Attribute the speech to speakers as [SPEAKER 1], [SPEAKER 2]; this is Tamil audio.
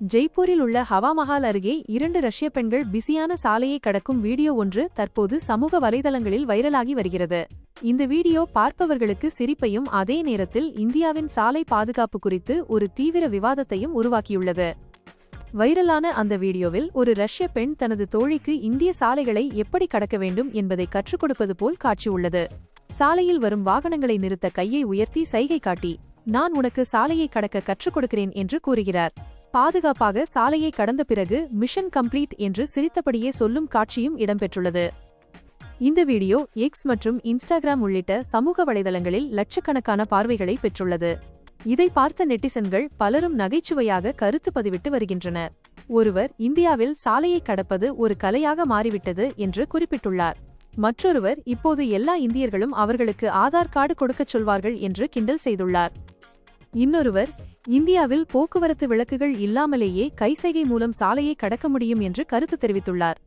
[SPEAKER 1] ஜெய்ப்பூரில் உள்ள ஹவாமஹால் அருகே இரண்டு ரஷ்ய பெண்கள் பிஸியான சாலையை கடக்கும் வீடியோ ஒன்று தற்போது சமூக வலைதளங்களில் வைரலாகி வருகிறது. இந்த வீடியோ பார்ப்பவர்களுக்கு சிரிப்பையும் அதே நேரத்தில் இந்தியாவின் சாலை பாதுகாப்பு குறித்து ஒரு தீவிர விவாதத்தையும் உருவாக்கியுள்ளது. வைரலான அந்த வீடியோவில் ஒரு ரஷ்ய பெண் தனது தோழிக்கு இந்திய சாலைகளை எப்படி கடக்க வேண்டும் என்பதை கற்றுக் கொடுப்பது போல் காட்சி உள்ளது சாலையில் வரும் வாகனங்களை நிறுத்த கையை உயர்த்தி சைகை காட்டி நான் உனக்கு சாலையை கடக்க கற்றுக் கொடுக்கிறேன் என்று கூறுகிறார். பாதுகாப்பாக சாலையை கடந்த பிறகு மிஷன் கம்ப்ளீட் என்று சிரித்தபடியே சொல்லும் காட்சியும் இடம்பெற்றுள்ளது. இந்த வீடியோ எக்ஸ் மற்றும் இன்ஸ்டாகிராம் உள்ளிட்ட சமூக வலைதளங்களில் லட்சக்கணக்கான பார்வைகளை பெற்றுள்ளது. இதை பார்த்த நெட்டிசன்கள் பலரும் நகைச்சுவையாக கருத்து பதிவிட்டு வருகின்றனர் ஒருவர் இந்தியாவில் சாலையை கடப்பது ஒரு கலையாக மாறிவிட்டது என்று குறிப்பிட்டுள்ளார். மற்றொருவர் இப்போது எல்லா இந்தியர்களும் அவர்களுக்கு ஆதார் கார்டு கொடுக்கச் சொல்வார்கள் என்று கிண்டல் செய்துள்ளார். இன்னொருவர் இந்தியாவில் போக்குவரத்து விளக்குகள் இல்லாமலேயே கைசைகை மூலம் சாலையை கடக்க முடியும் என்று கருத்து தெரிவித்துள்ளார்.